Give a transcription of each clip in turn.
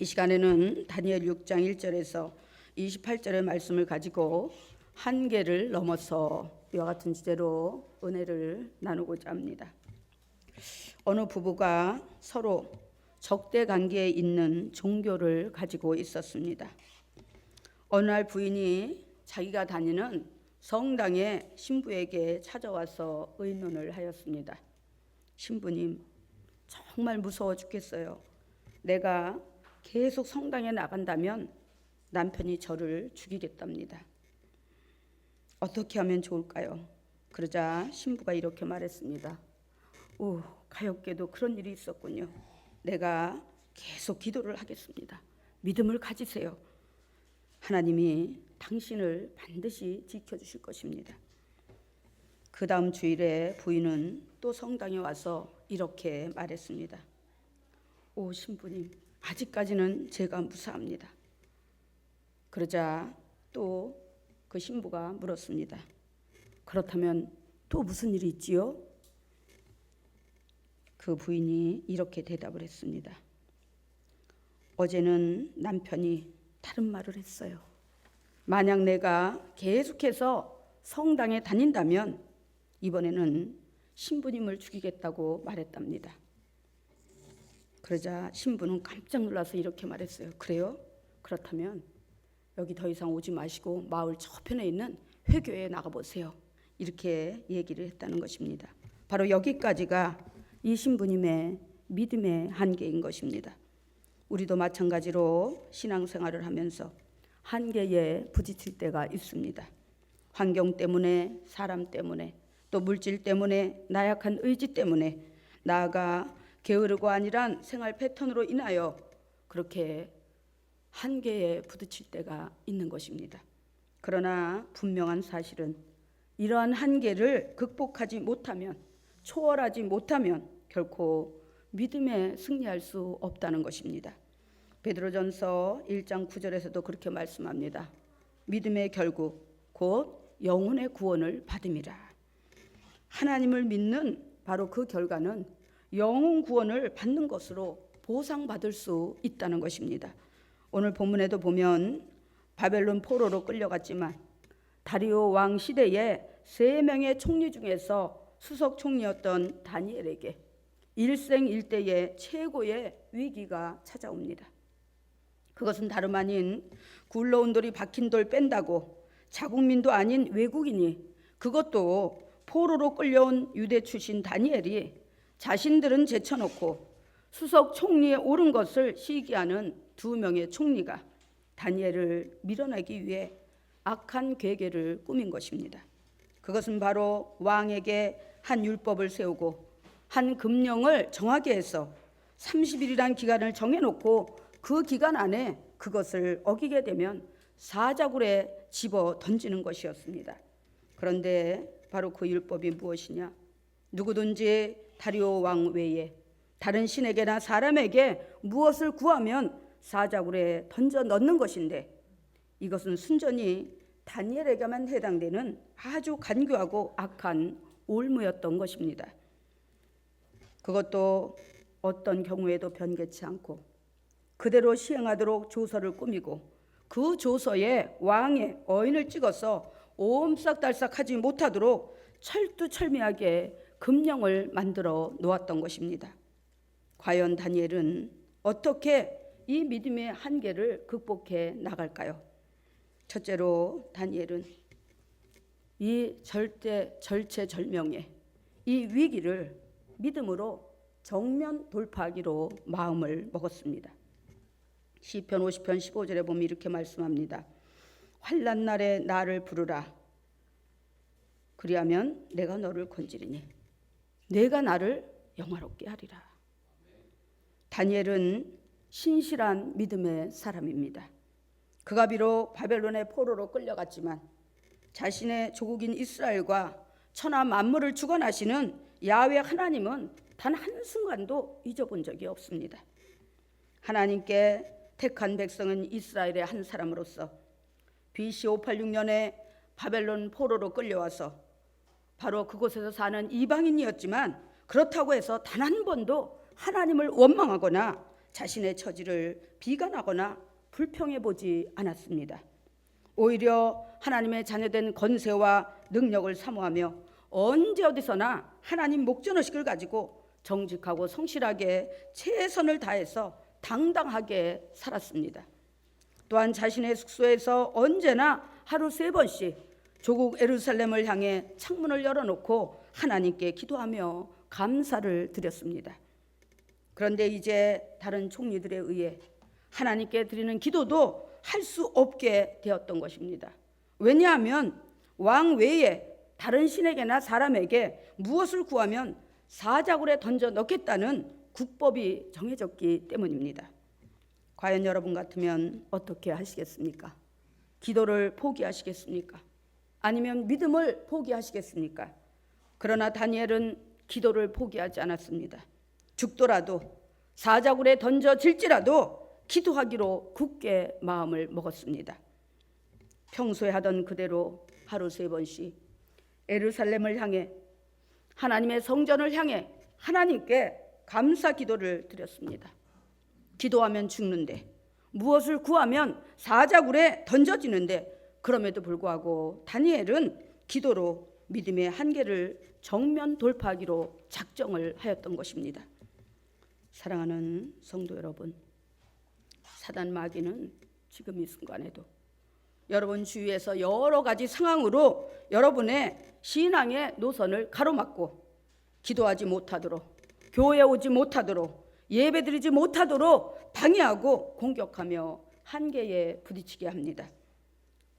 이 시간에는 다니엘 6장 1절에서 28절의 말씀을 가지고 한계를 넘어서 이와 같은 주제로 은혜를 나누고자 합니다. 어느 부부가 서로 적대 관계에 있는 종교를 가지고 있었습니다. 어느 날 부인이 자기가 다니는 성당의 신부에게 찾아와서 의논을 하였습니다. 신부님, 정말 무서워 죽겠어요. 내가 계속 성당에 나간다면 남편이 저를 죽이겠답니다. 어떻게 하면 좋을까요? 그러자 신부가 이렇게 말했습니다. 오, 가엾게도 그런 일이 있었군요. 내가 계속 기도를 하겠습니다. 믿음을 가지세요. 하나님이 당신을 반드시 지켜주실 것입니다. 그 다음 주일에 부인은 또 성당에 와서 이렇게 말했습니다. 오 신부님, 아직까지는 제가 무사합니다. 그러자 또 그 신부가 물었습니다. 그렇다면 또 무슨 일이 있지요? 그 부인이 이렇게 대답을 했습니다. 어제는 남편이 다른 말을 했어요. 만약 내가 계속해서 성당에 다닌다면 이번에는 신부님을 죽이겠다고 말했답니다. 그러자 신부는 깜짝 놀라서 이렇게 말했어요. 그래요? 그렇다면 여기 더 이상 오지 마시고 마을 저편에 있는 회교에 나가 보세요. 이렇게 얘기를 했다는 것입니다. 바로 여기까지가 이 신부님의 믿음의 한계인 것입니다. 우리도 마찬가지로 신앙생활을 하면서 한계에 부딪힐 때가 있습니다. 환경 때문에, 사람 때문에, 또 물질 때문에, 나약한 의지 때문에, 나아가 게으르고 아니란 생활 패턴으로 인하여 그렇게 한계에 부딪힐 때가 있는 것입니다. 그러나 분명한 사실은 이러한 한계를 극복하지 못하면, 초월하지 못하면 결코 믿음에 승리할 수 없다는 것입니다. 베드로전서 1장 9절에서도 그렇게 말씀합니다. 믿음의 결국 곧 영혼의 구원을 받음이라. 하나님을 믿는 바로 그 결과는 영혼 구원을 받는 것으로 보상받을 수 있다는 것입니다. 오늘 본문에도 보면 바벨론 포로로 끌려갔지만 다리오 왕 시대에 세 명의 총리 중에서 수석 총리였던 다니엘에게 일생 일대의 최고의 위기가 찾아옵니다. 그것은 다름 아닌 굴러온 돌이 박힌 돌 뺀다고 자국민도 아닌 외국인이 그것도 포로로 끌려온 유대 출신 다니엘이 자신들은 제쳐놓고 수석 총리에 오른 것을 시기하는 두 명의 총리가 다니엘을 밀어내기 위해 악한 괴계를 꾸민 것입니다. 그것은 바로 왕에게 한 율법을 세우고 한 금령을 정하게 해서 30일이란 기간을 정해놓고 그 기간 안에 그것을 어기게 되면 사자굴에 집어 던지는 것이었습니다. 그런데 바로 그 율법이 무엇이냐? 누구든지 다리오 왕 외에 다른 신에게나 사람에게 무엇을 구하면 사자굴에 던져 넣는 것인데 이것은 순전히 다니엘에게만 해당되는 아주 간교하고 악한 올무였던 것입니다. 그것도 어떤 경우에도 변개치 않고 그대로 시행하도록 조서를 꾸미고 그 조서에 왕의 어인을 찍어서 옴싹달싹하지 못하도록 철두철미하게 금령을 만들어 놓았던 것입니다. 과연 다니엘은 어떻게 이 믿음의 한계를 극복해 나갈까요? 첫째로 다니엘은 이 절대 절체절명의 이 위기를 믿음으로 정면 돌파하기로 마음을 먹었습니다. 시편 50편 15절에 보면 이렇게 말씀합니다. 환난 날에 나를 부르라. 그리하면 내가 너를 건지리니 내가 나를 영화롭게 하리라. 다니엘은 신실한 믿음의 사람입니다. 그가 비록 바벨론의 포로로 끌려갔지만 자신의 조국인 이스라엘과 천하 만물을 주관하시는 야훼 하나님은 단 한순간도 잊어본 적이 없습니다. 하나님께 택한 백성은 이스라엘의 한 사람으로서 BC 586년에 바벨론 포로로 끌려와서 바로 그곳에서 사는 이방인이었지만 그렇다고 해서 단 한 번도 하나님을 원망하거나 자신의 처지를 비관하거나 불평해 보지 않았습니다. 오히려 하나님의 자녀된 건세와 능력을 사모하며 언제 어디서나 하나님 목전의식을 가지고 정직하고 성실하게 최선을 다해서 당당하게 살았습니다. 또한 자신의 숙소에서 언제나 하루 세 번씩 조국 에루살렘을 향해 창문을 열어놓고 하나님께 기도하며 감사를 드렸습니다. 그런데 이제 다른 총리들에 의해 하나님께 드리는 기도도 할 수 없게 되었던 것입니다. 왜냐하면 왕 외에 다른 신에게나 사람에게 무엇을 구하면 사자굴에 던져 넣겠다는 국법이 정해졌기 때문입니다. 과연 여러분 같으면 어떻게 하시겠습니까? 기도를 포기하시겠습니까? 아니면 믿음을 포기하시겠습니까? 그러나 다니엘은 기도를 포기하지 않았습니다. 죽더라도 사자굴에 던져질지라도 기도하기로 굳게 마음을 먹었습니다. 평소에 하던 그대로 하루 세 번씩 에루살렘을 향해 하나님의 성전을 향해 하나님께 감사 기도를 드렸습니다. 기도하면 죽는데 무엇을 구하면 사자굴에 던져지는데 그럼에도 불구하고 다니엘은 기도로 믿음의 한계를 정면 돌파하기로 작정을 하였던 것입니다. 사랑하는 성도 여러분, 사단 마귀는 지금 이 순간에도 여러분 주위에서 여러 가지 상황으로 여러분의 신앙의 노선을 가로막고 기도하지 못하도록 교회 오지 못하도록 예배드리지 못하도록 방해하고 공격하며 한계에 부딪히게 합니다.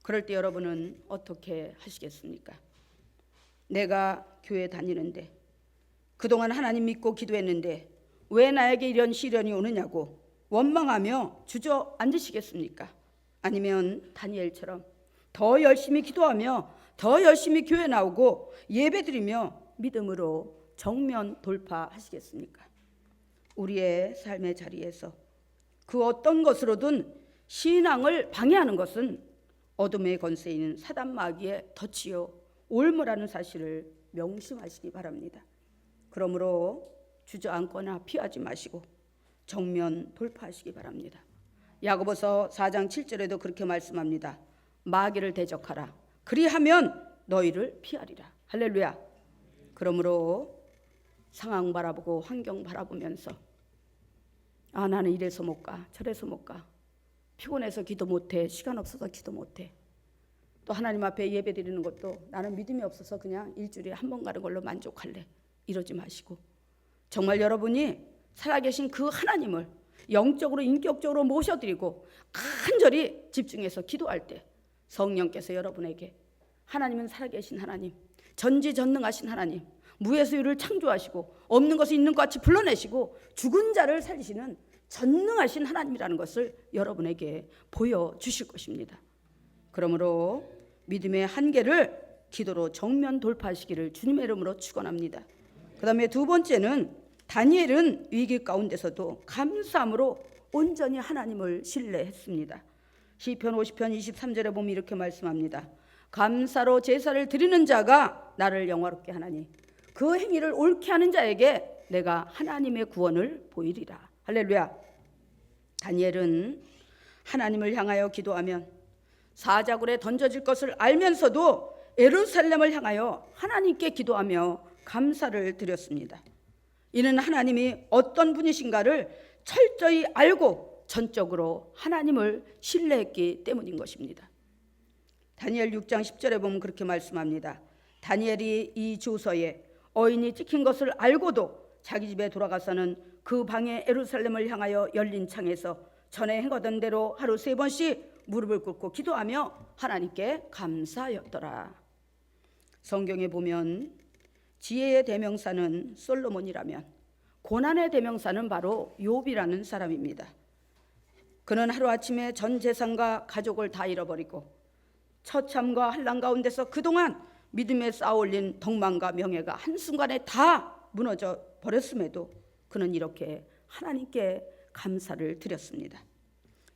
그럴 때 여러분은 어떻게 하시겠습니까? 내가 교회 다니는데 그동안 하나님 믿고 기도했는데 왜 나에게 이런 시련이 오느냐고 원망하며 주저앉으시겠습니까? 아니면 다니엘처럼 더 열심히 기도하며 더 열심히 교회 나오고 예배드리며 믿음으로 정면 돌파하시겠습니까? 우리의 삶의 자리에서 그 어떤 것으로든 신앙을 방해하는 것은 어둠의 있는 사단 마귀의 덫이요 올무라는 사실을 명심하시기 바랍니다. 그러므로 주저앉거나 피하지 마시고 정면 돌파하시기 바랍니다. 야고보서 4장 7절에도 그렇게 말씀합니다. 마귀를 대적하라. 그리하면 너희를 피하리라. 할렐루야. 그러므로 상황 바라보고 환경 바라보면서 아 나는 이래서 못 가. 저래서 못 가. 피곤해서 기도 못 해. 시간 없어서 기도 못 해. 또 하나님 앞에 예배 드리는 것도 나는 믿음이 없어서 그냥 일주일에 한 번 가는 걸로 만족할래. 이러지 마시고 정말 여러분이 살아계신 그 하나님을 영적으로 인격적으로 모셔드리고 간절히 집중해서 기도할 때 성령께서 여러분에게 하나님은 살아계신 하나님, 전지전능하신 하나님, 무에서유를 창조하시고 없는 것을 있는 것 같이 불러내시고 죽은 자를 살리시는 전능하신 하나님이라는 것을 여러분에게 보여주실 것입니다. 그러므로 믿음의 한계를 기도로 정면 돌파하시기를 주님의 이름으로 축원합니다. 그다음에 두 번째는 다니엘은 위기 가운데서도 감사함으로 온전히 하나님을 신뢰했습니다. 시편 50편 23절에 보면 이렇게 말씀합니다. 감사로 제사를 드리는 자가 나를 영화롭게 하나니 그 행위를 옳게 하는 자에게 내가 하나님의 구원을 보이리라. 할렐루야. 다니엘은 하나님을 향하여 기도하면 사자굴에 던져질 것을 알면서도 에루살렘을 향하여 하나님께 기도하며 감사를 드렸습니다. 이는 하나님이 어떤 분이신가를 철저히 알고 전적으로 하나님을 신뢰했기 때문인 것입니다. 다니엘 6장 10절에 보면 그렇게 말씀합니다. 다니엘이 이 주소에 어인이 찍힌 것을 알고도 자기 집에 돌아가서는 그 방에 에루살렘을 향하여 열린 창에서 전에 행하던 대로 하루 세 번씩 무릎을 꿇고 기도하며 하나님께 감사하였더라. 성경에 보면 지혜의 대명사는 솔로몬이라면 고난의 대명사는 바로 욥이라는 사람입니다. 그는 하루아침에 전 재산과 가족을 다 잃어버리고 처참과 한란 가운데서 그동안 믿음에 쌓아올린 덕망과 명예가 한순간에 다 무너져 버렸음에도 그는 이렇게 하나님께 감사를 드렸습니다.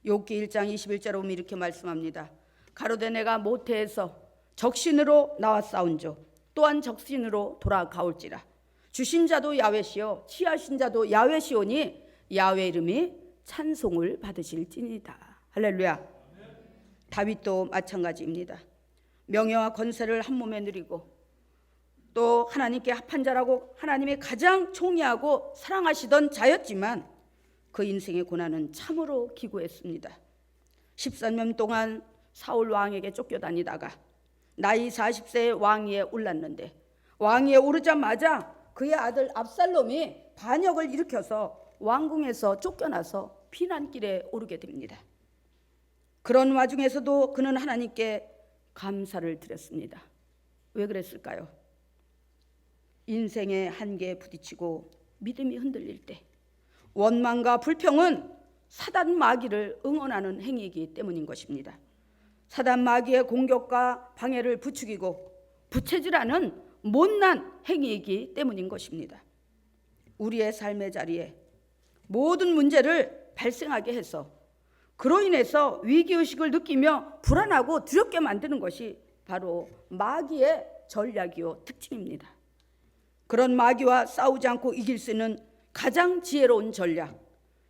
욥기 1장 21절에 보면 이렇게 말씀합니다. 가로되 내가 모태에서 적신으로 나와 싸운조 또한 적신으로 돌아가올지라 주신 자도 야외시요 취하신 자도 야외시오니 야외 이름이 찬송을 받으실지니이다. 할렐루야. 다윗도 마찬가지입니다. 명예와 권세를 한 몸에 누리고 또 하나님께 합한 자라고 하나님의 가장 총애하고 사랑하시던 자였지만 그 인생의 고난은 참으로 기구했습니다. 13년 동안 사울 왕에게 쫓겨다니다가 나이 40세에 왕위에 올랐는데 왕위에 오르자마자 그의 아들 압살롬이 반역을 일으켜서 왕궁에서 쫓겨나서 피난길에 오르게 됩니다. 그런 와중에서도 그는 하나님께 감사를 드렸습니다. 왜 그랬을까요? 인생의 한계에 부딪히고 믿음이 흔들릴 때 원망과 불평은 사단 마귀를 응원하는 행위이기 때문인 것입니다. 사단 마귀의 공격과 방해를 부추기고 부채질하는 못난 행위이기 때문인 것입니다. 우리의 삶의 자리에 모든 문제를 발생하게 해서 그로 인해서 위기의식을 느끼며 불안하고 두렵게 만드는 것이 바로 마귀의 전략이요 특징입니다. 그런 마귀와 싸우지 않고 이길 수 있는 가장 지혜로운 전략,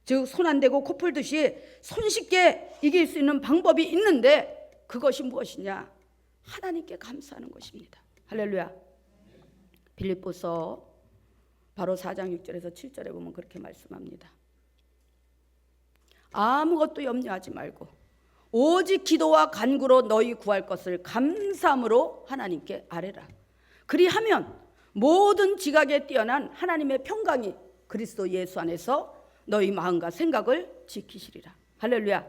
즉 손 안 대고 코 풀듯이 손쉽게 이길 수 있는 방법이 있는데 그것이 무엇이냐? 하나님께 감사하는 것입니다. 할렐루야. 빌립보서 바로 4장 6절에서 7절에 보면 그렇게 말씀합니다. 아무것도 염려하지 말고 오직 기도와 간구로 너희 구할 것을 감사함으로 하나님께 아뢰라. 그리하면 모든 지각에 뛰어난 하나님의 평강이 그리스도 예수 안에서 너희 마음과 생각을 지키시리라. 할렐루야.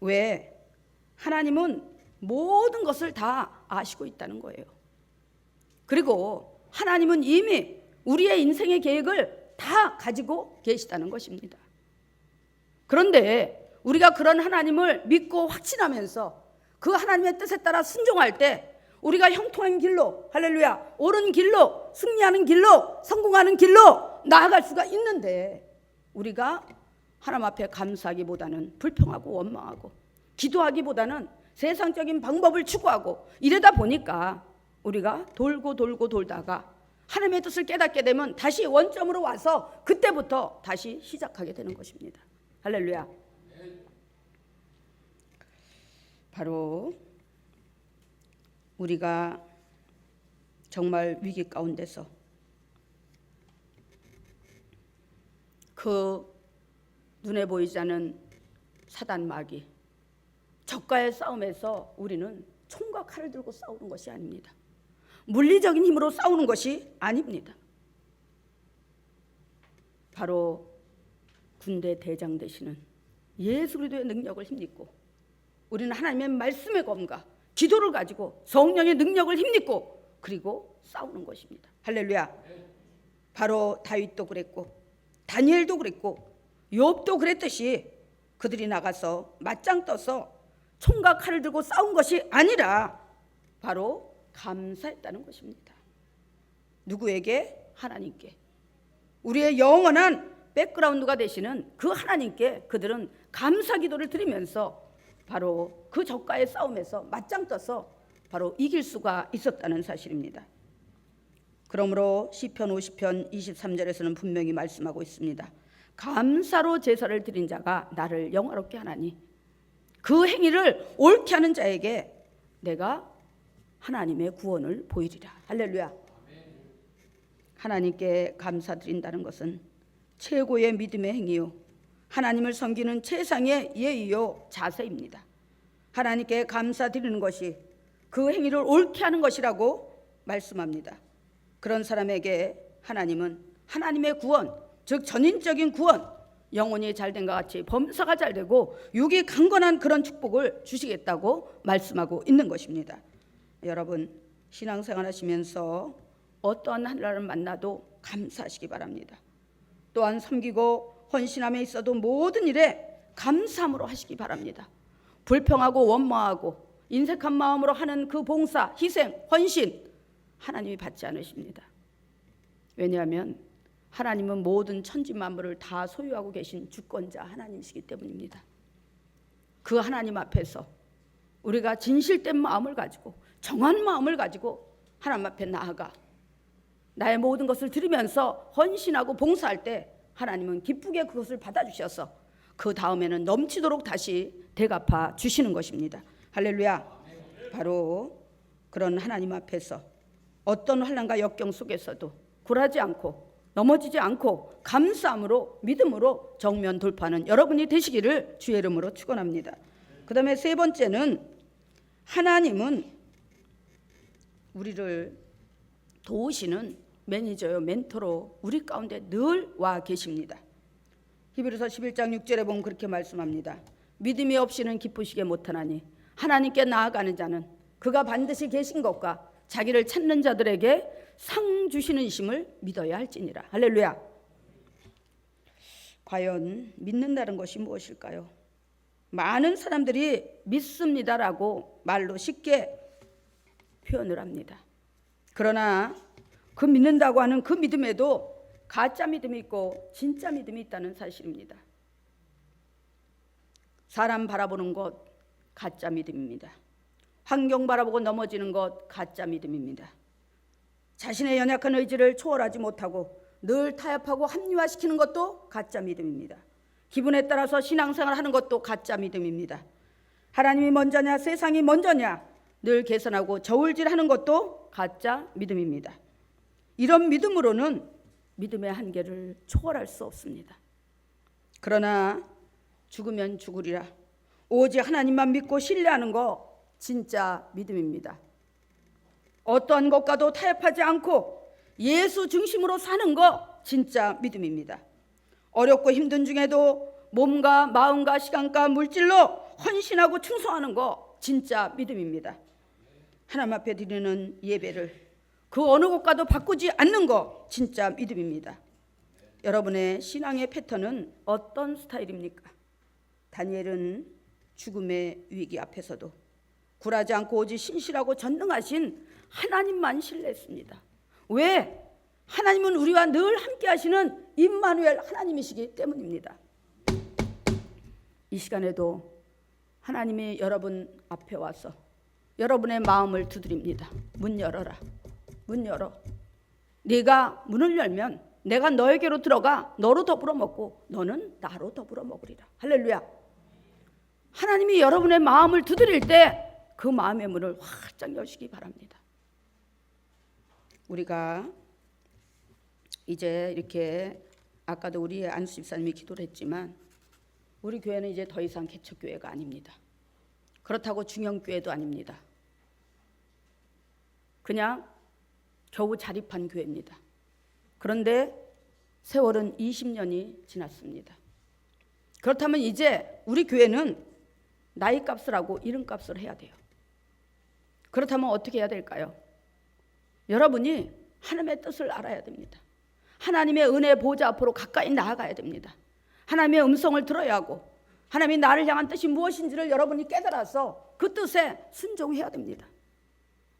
왜? 하나님은 모든 것을 다 아시고 있다는 거예요. 그리고 하나님은 이미 우리의 인생의 계획을 다 가지고 계시다는 것입니다. 그런데 우리가 그런 하나님을 믿고 확신하면서 그 하나님의 뜻에 따라 순종할 때 우리가 형통한 길로 할렐루야 옳은 길로 승리하는 길로 성공하는 길로 나아갈 수가 있는데 우리가 하나님 앞에 감사하기보다는 불평하고 원망하고 기도하기보다는 세상적인 방법을 추구하고 이러다 보니까 우리가 돌고 돌고 돌다가 하나님의 뜻을 깨닫게 되면 다시 원점으로 와서 그때부터 다시 시작하게 되는 것입니다. 할렐루야. 바로 우리가 정말 위기 가운데서 그 눈에 보이지 않는 사단 마귀 적과의 싸움에서 우리는 총과 칼을 들고 싸우는 것이 아닙니다. 물리적인 힘으로 싸우는 것이 아닙니다. 바로 군대 대장 되시는 예수 그리스도의 능력을 힘입고 우리는 하나님의 말씀의 검과 기도를 가지고 성령의 능력을 힘입고 그리고 싸우는 것입니다. 할렐루야. 바로 다윗도 그랬고 다니엘도 그랬고 욥도 그랬듯이 그들이 나가서 맞짱 떠서 총과 칼을 들고 싸운 것이 아니라 바로 감사했다는 것입니다. 누구에게? 하나님께. 우리의 영원한 백그라운드가 되시는 그 하나님께 그들은 감사 기도를 드리면서 바로 그 적과의 싸움에서 맞짱 떠서 바로 이길 수가 있었다는 사실입니다. 그러므로 시편 50편 23절에서는 분명히 말씀하고 있습니다. 감사로 제사를 드린 자가 나를 영화롭게 하나니 그 행위를 옳게 하는 자에게 내가 하나님의 구원을 보이리라. 할렐루야. 하나님께 감사드린다는 것은 최고의 믿음의 행위요. 하나님을 섬기는 최상의 예의요 자세입니다. 하나님께 감사드리는 것이 그 행위를 옳게 하는 것이라고 말씀합니다. 그런 사람에게 하나님은 하나님의 구원, 즉 전인적인 구원, 영혼이 잘된 것 같이 범사가 잘 되고 육이 강건한 그런 축복을 주시겠다고 말씀하고 있는 것입니다. 여러분 신앙생활 하시면서 어떠한 하나님을 만나도 감사하시기 바랍니다. 또한 섬기고 헌신함에 있어도 모든 일에 감사함으로 하시기 바랍니다. 불평하고 원망하고 인색한 마음으로 하는 그 봉사, 희생, 헌신 하나님이 받지 않으십니다. 왜냐하면 하나님은 모든 천지 만물을 다 소유하고 계신 주권자 하나님이시기 때문입니다. 그 하나님 앞에서 우리가 진실된 마음을 가지고 정한 마음을 가지고 하나님 앞에 나아가 나의 모든 것을 드리면서 헌신하고 봉사할 때 하나님은 기쁘게 그것을 받아주셔서 그 다음에는 넘치도록 다시 대갚아 주시는 것입니다. 할렐루야. 바로 그런 하나님 앞에서 어떤 환란과 역경 속에서도 굴하지 않고 넘어지지 않고 감사함으로 믿음으로 정면 돌파하는 여러분이 되시기를 주의 이름으로 축원합니다. 그다음에 세 번째는 하나님은 우리를 도우시는 매니저요 멘토로 우리 가운데 늘 와 계십니다. 히브리서 11장 6절에 보면 그렇게 말씀합니다. 믿음이 없이는 기쁘시게 못하나니 하나님께 나아가는 자는 그가 반드시 계신 것과 자기를 찾는 자들에게 상 주시는 심을 믿어야 할지니라. 할렐루야. 과연 믿는다는 것이 무엇일까요? 많은 사람들이 믿습니다라고 말로 쉽게 표현을 합니다. 그러나 그 믿는다고 하는 그 믿음에도 가짜 믿음이 있고 진짜 믿음이 있다는 사실입니다. 사람 바라보는 것 가짜 믿음입니다. 환경 바라보고 넘어지는 것 가짜 믿음입니다. 자신의 연약한 의지를 초월하지 못하고 늘 타협하고 합리화시키는 것도 가짜 믿음입니다. 기분에 따라서 신앙생활 하는 것도 가짜 믿음입니다. 하나님이 먼저냐 세상이 먼저냐 늘 계산하고 저울질하는 것도 가짜 믿음입니다. 이런 믿음으로는 믿음의 한계를 초월할 수 없습니다. 그러나 죽으면 죽으리라. 오직 하나님만 믿고 신뢰하는 거 진짜 믿음입니다. 어떠한 것과도 타협하지 않고 예수 중심으로 사는 거 진짜 믿음입니다. 어렵고 힘든 중에도 몸과 마음과 시간과 물질로 헌신하고 충성하는 거 진짜 믿음입니다. 하나님 앞에 드리는 예배를 그 어느 것과도 바꾸지 않는 거 진짜 믿음입니다. 여러분의 신앙의 패턴은 어떤 스타일입니까? 다니엘은 죽음의 위기 앞에서도 굴하지 않고 오직 신실하고 전능하신 하나님만 신뢰했습니다. 왜? 하나님은 우리와 늘 함께 하시는 임마누엘 하나님이시기 때문입니다. 이 시간에도 하나님이 여러분 앞에 와서 여러분의 마음을 두드립니다. 문 열어라. 문 열어. 네가 문을 열면 내가 너에게로 들어가 너로 더불어 먹고 너는 나로 더불어 먹으리라. 할렐루야. 하나님이 여러분의 마음을 두드릴 때 그 마음의 문을 활짝 여시기 바랍니다. 우리가 이제 이렇게 아까도 우리 안수 집사님이 기도를 했지만 우리 교회는 이제 더 이상 개척 교회가 아닙니다. 그렇다고 중형 교회도 아닙니다. 그냥 겨우 자립한 교회입니다. 그런데 세월은 20년이 지났습니다. 그렇다면 이제 우리 교회는 나이 값을 하고 이름 값을 해야 돼요. 그렇다면 어떻게 해야 될까요? 여러분이 하나님의 뜻을 알아야 됩니다. 하나님의 은혜 보좌 앞으로 가까이 나아가야 됩니다. 하나님의 음성을 들어야 하고 하나님이 나를 향한 뜻이 무엇인지를 여러분이 깨달아서 그 뜻에 순종해야 됩니다.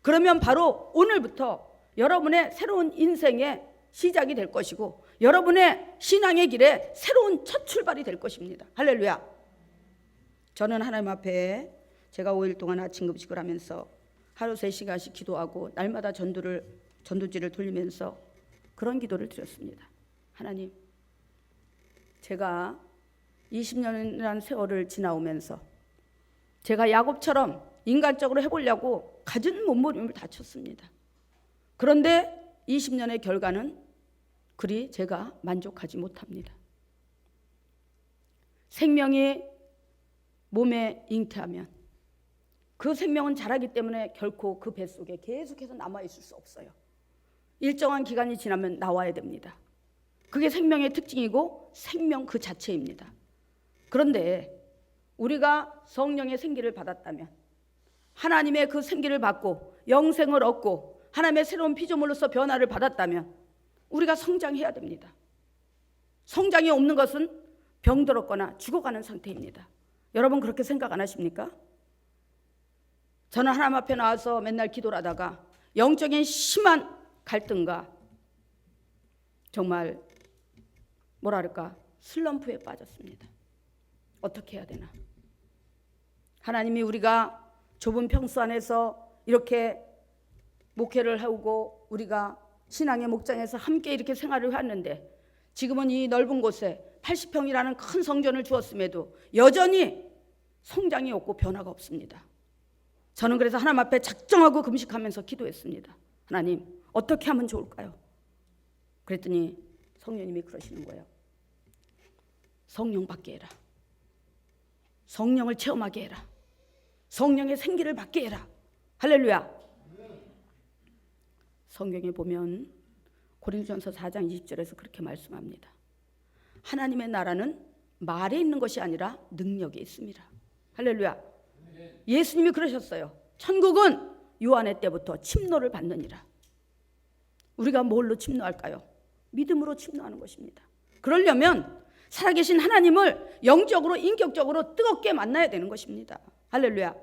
그러면 바로 오늘부터 여러분의 새로운 인생의 시작이 될 것이고 여러분의 신앙의 길에 새로운 첫 출발이 될 것입니다. 할렐루야. 저는 하나님 앞에 제가 5일 동안 아침 급식을 하면서 하루 3시간씩 기도하고 날마다 전도를 전도지를 돌리면서 그런 기도를 드렸습니다. 하나님, 제가 20년이라는 세월을 지나오면서 제가 야곱처럼 인간적으로 해보려고 가진 몸부림을 다쳤습니다. 그런데 20년의 결과는 그리 제가 만족하지 못합니다. 생명이 몸에 잉태하면 그 생명은 자라기 때문에 결코 그 뱃속에 계속해서 남아 있을 수 없어요. 일정한 기간이 지나면 나와야 됩니다. 그게 생명의 특징이고 생명 그 자체입니다. 그런데 우리가 성령의 생기를 받았다면 하나님의 그 생기를 받고 영생을 얻고 하나님의 새로운 피조물로서 변화를 받았다면 우리가 성장해야 됩니다. 성장이 없는 것은 병들었거나 죽어가는 상태입니다. 여러분 그렇게 생각 안 하십니까? 저는 하나님 앞에 나와서 맨날 기도를 하다가 영적인 심한 갈등과 정말 뭐랄까 슬럼프에 빠졌습니다. 어떻게 해야 되나? 하나님이 우리가 좁은 평수 안에서 이렇게 목회를 하고 우리가 신앙의 목장에서 함께 이렇게 생활을 하는데 지금은 이 넓은 곳에 80평이라는 큰 성전을 주었음에도 여전히 성장이 없고 변화가 없습니다. 저는 그래서 하나님 앞에 작정하고 금식하면서 기도했습니다. 하나님, 어떻게 하면 좋을까요? 그랬더니 성령님이 그러시는 거예요. 성령 받게 해라. 성령을 체험하게 해라. 성령의 생기를 받게 해라. 할렐루야. 성경에 보면 고린도전서 4장 20절에서 그렇게 말씀합니다. 하나님의 나라는 말에 있는 것이 아니라 능력에 있습니다. 할렐루야. 예수님이 그러셨어요. 천국은 요한의 때부터 침노를 받느니라. 우리가 뭘로 침노할까요? 믿음으로 침노하는 것입니다. 그러려면 살아계신 하나님을 영적으로 인격적으로 뜨겁게 만나야 되는 것입니다. 할렐루야.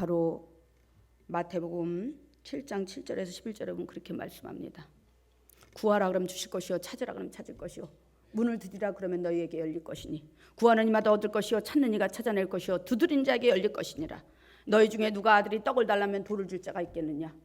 바로 마태복음 7장 7절에서 11절에 보면 그렇게 말씀합니다. 구하라 그러면 주실 것이요 찾으라 그러면 찾을 것이요. 문을 두드리라 그러면 너희에게 열릴 것이니. 구하는 이마다 얻을 것이요 찾는 이가 찾아낼 것이요 두드린 자에게 열릴 것이니라. 너희 중에 누가 아들이 떡을 달라면 돌을 줄 자가 있겠느냐?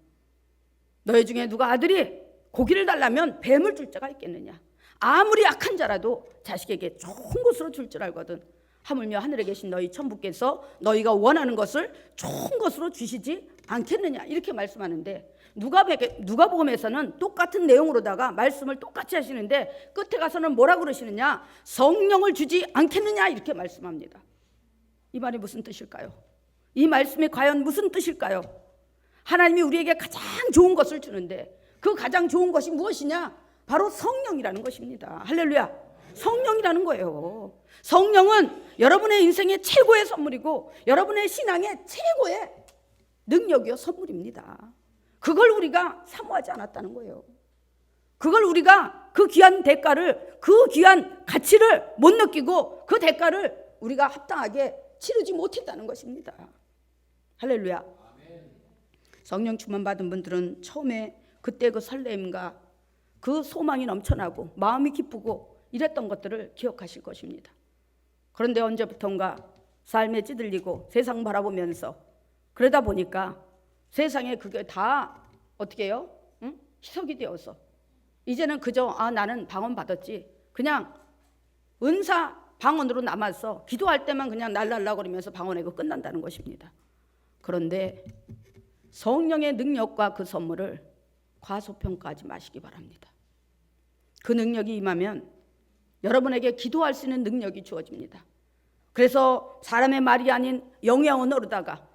너희 중에 누가 아들이 고기를 달라면 뱀을 줄 자가 있겠느냐? 아무리 약한 자라도 자식에게 좋은 것으로 줄 줄 알거든 하물며 하늘에 계신 너희 천부께서 너희가 원하는 것을 좋은 것으로 주시지 않겠느냐 이렇게 말씀하는데 누가 누가복음에서는 똑같은 내용으로다가 말씀을 똑같이 하시는데 끝에 가서는 뭐라 그러시느냐 성령을 주지 않겠느냐 이렇게 말씀합니다. 이 말이 무슨 뜻일까요? 이 말씀이 과연 무슨 뜻일까요? 하나님이 우리에게 가장 좋은 것을 주는데 그 가장 좋은 것이 무엇이냐? 바로 성령이라는 것입니다. 할렐루야. 성령이라는 거예요. 성령은 여러분의 인생의 최고의 선물이고 여러분의 신앙의 최고의 능력이요 선물입니다. 그걸 우리가 사모하지 않았다는 거예요. 그걸 우리가 그 귀한 대가를 그 귀한 가치를 못 느끼고 그 대가를 우리가 합당하게 치르지 못했다는 것입니다. 할렐루야. 성령 충만 받은 분들은 처음에 그때 그 설렘과 그 소망이 넘쳐나고 마음이 기쁘고 이랬던 것들을 기억하실 것입니다. 그런데 언제부턴가 삶에 찌들리고 세상 바라보면서 그러다 보니까 세상에 그게 다 어떻게 해요? 응? 희석이 되어서 이제는 그저 아 나는 방언 받았지 그냥 은사 방언으로 남아서 기도할 때만 그냥 날랄라 거리면서 방언하고 끝난다는 것입니다. 그런데 성령의 능력과 그 선물을 과소평가하지 마시기 바랍니다. 그 능력이 임하면 여러분에게 기도할 수 있는 능력이 주어집니다. 그래서 사람의 말이 아닌 영의 언어로다가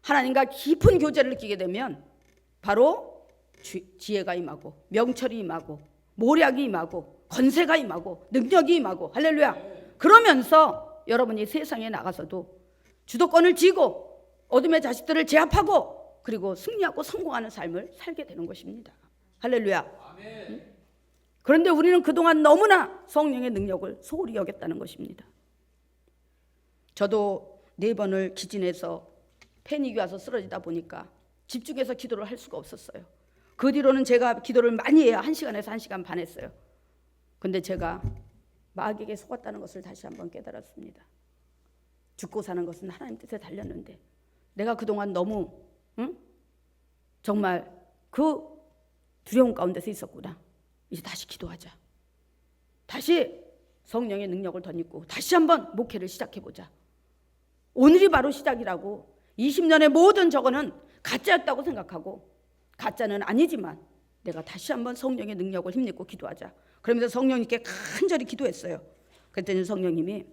하나님과 깊은 교제를 느끼게 되면 바로 지혜가 임하고 명철이 임하고 모략이 임하고 건세가 임하고 능력이 임하고 할렐루야. 그러면서 여러분이 세상에 나가서도 주도권을 쥐고 어둠의 자식들을 제압하고 그리고 승리하고 성공하는 삶을 살게 되는 것입니다. 할렐루야. 응? 그런데 우리는 그동안 너무나 성령의 능력을 소홀히 여겼다는 것입니다. 저도 네 번을 기진해서 패닉이 와서 쓰러지다 보니까 집중해서 기도를 할 수가 없었어요. 그 뒤로는 제가 기도를 많이 해야 한 시간에서 한 시간 반 했어요. 근데 제가 마귀에게 속았다는 것을 다시 한번 깨달았습니다. 죽고 사는 것은 하나님 뜻에 달렸는데 내가 그동안 너무 응? 정말 그 두려움 가운데서 있었구나. 이제 다시 기도하자. 다시 성령의 능력을 덧입고 다시 한번 목회를 시작해 보자. 오늘이 바로 시작이라고 20년의 모든 저거는 가짜였다고 생각하고 가짜는 아니지만 내가 다시 한번 성령의 능력을 힘입고 기도하자. 그러면서 성령님께 간절히 기도했어요. 그랬더니 성령님이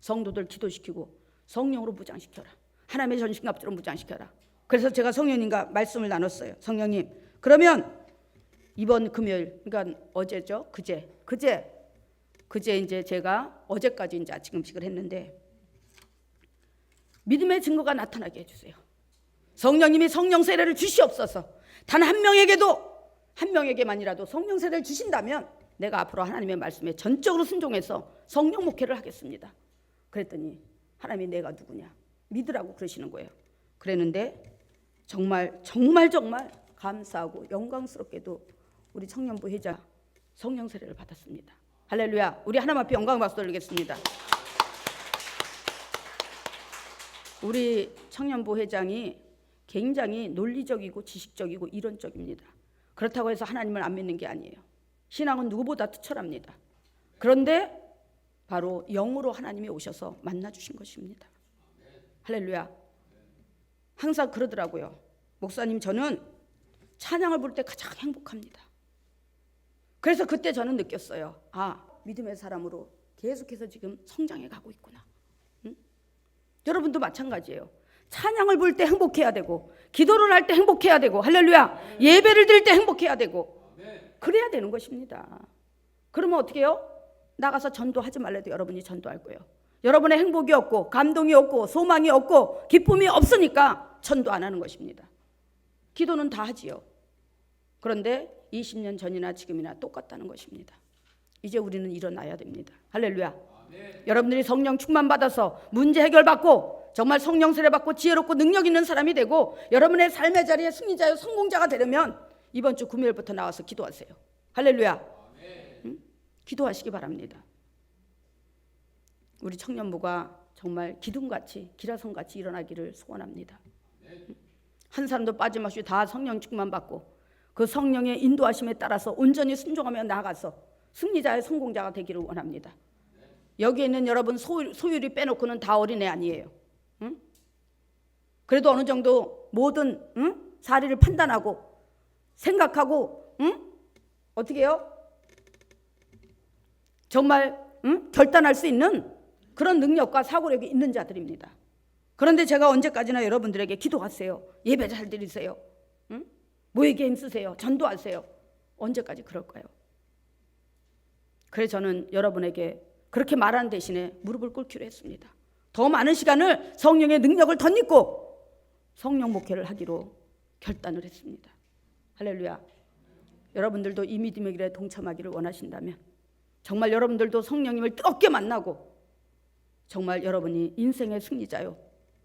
성도들 기도시키고 성령으로 무장시켜라. 하나님의 전신갑주로 무장시켜라. 그래서 제가 성령님과 말씀을 나눴어요. 성령님, 그러면 이번 금요일, 그러니까 어제죠, 그제, 그제, 그제 이제 제가 어제까지 이제 아침 음식을 했는데 믿음의 증거가 나타나게 해주세요. 성령님이 성령 세례를 주시옵소서. 단 한 명에게도 한 명에게만이라도 성령 세례를 주신다면 내가 앞으로 하나님의 말씀에 전적으로 순종해서 성령 목회를 하겠습니다. 그랬더니 하나님이 내가 누구냐 믿으라고 그러시는 거예요. 그랬는데 정말 정말 정말 감사하고 영광스럽게도 우리 청년부 회장 성령 세례를 받았습니다. 할렐루야. 우리 하나님 앞에 영광 박수 돌리겠습니다. 우리 청년부 회장이 굉장히 논리적이고 지식적이고 이론적입니다. 그렇다고 해서 하나님을 안 믿는 게 아니에요. 신앙은 누구보다 투철합니다. 그런데 바로 영으로 하나님이 오셔서 만나 주신 것입니다. 할렐루야. 항상 그러더라고요. 목사님 저는 찬양을 부를 때 가장 행복합니다. 그래서 그때 저는 느꼈어요. 아, 믿음의 사람으로 계속해서 지금 성장해 가고 있구나. 응? 여러분도 마찬가지예요. 찬양을 부를 때 행복해야 되고, 기도를 할 때 행복해야 되고, 할렐루야. 예배를 드릴 때 행복해야 되고, 그래야 되는 것입니다. 그러면 어떻게 해요? 나가서 전도하지 말래도 여러분이 전도할 거예요. 여러분의 행복이 없고, 감동이 없고, 소망이 없고, 기쁨이 없으니까 전도 안 하는 것입니다. 기도는 다 하지요. 그런데 20년 전이나 지금이나 똑같다는 것입니다. 이제 우리는 일어나야 됩니다. 할렐루야. 여러분들이 성령 충만 받아서 문제 해결 받고 정말 성령 세례 받고 지혜롭고 능력 있는 사람이 되고 여러분의 삶의 자리에 승리자요 성공자가 되려면 이번 주 금요일부터 나와서 기도하세요. 할렐루야. 응? 기도하시기 바랍니다. 우리 청년부가 정말 기둥같이 기라성같이 일어나기를 소원합니다. 한 사람도 빠짐없이 다 성령 충만 받고 그 성령의 인도하심에 따라서 온전히 순종하며 나아가서 승리자의 성공자가 되기를 원합니다. 여기 있는 여러분 소율, 소율이 빼놓고는 다 어린애 아니에요. 응? 그래도 어느 정도 모든 응? 사리를 판단하고 생각하고 응? 어떻게 해요? 정말 응? 결단할 수 있는 그런 능력과 사고력이 있는 자들입니다. 그런데 제가 언제까지나 여러분들에게 기도하세요. 예배 잘 드리세요. 응? 모이게 힘쓰세요. 전도하세요. 언제까지 그럴까요? 그래서 저는 여러분에게 그렇게 말하는 대신에 무릎을 꿇기로 했습니다. 더 많은 시간을 성령의 능력을 덧입고 성령 목회를 하기로 결단을 했습니다. 할렐루야. 여러분들도 이 믿음의 길에 동참하기를 원하신다면 정말 여러분들도 성령님을 뜨겁게 만나고 정말 여러분이 인생의 승리자요.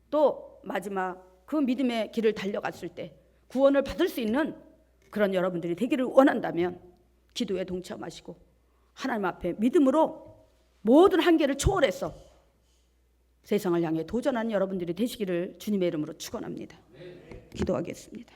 또 마지막 그 믿음의 길을 달려갔을 때 구원을 받을 수 있는 그런 여러분들이 되기를 원한다면 기도에 동참하시고 하나님 앞에 믿음으로 모든 한계를 초월해서 세상을 향해 도전하는 여러분들이 되시기를 주님의 이름으로 축원합니다. 기도하겠습니다.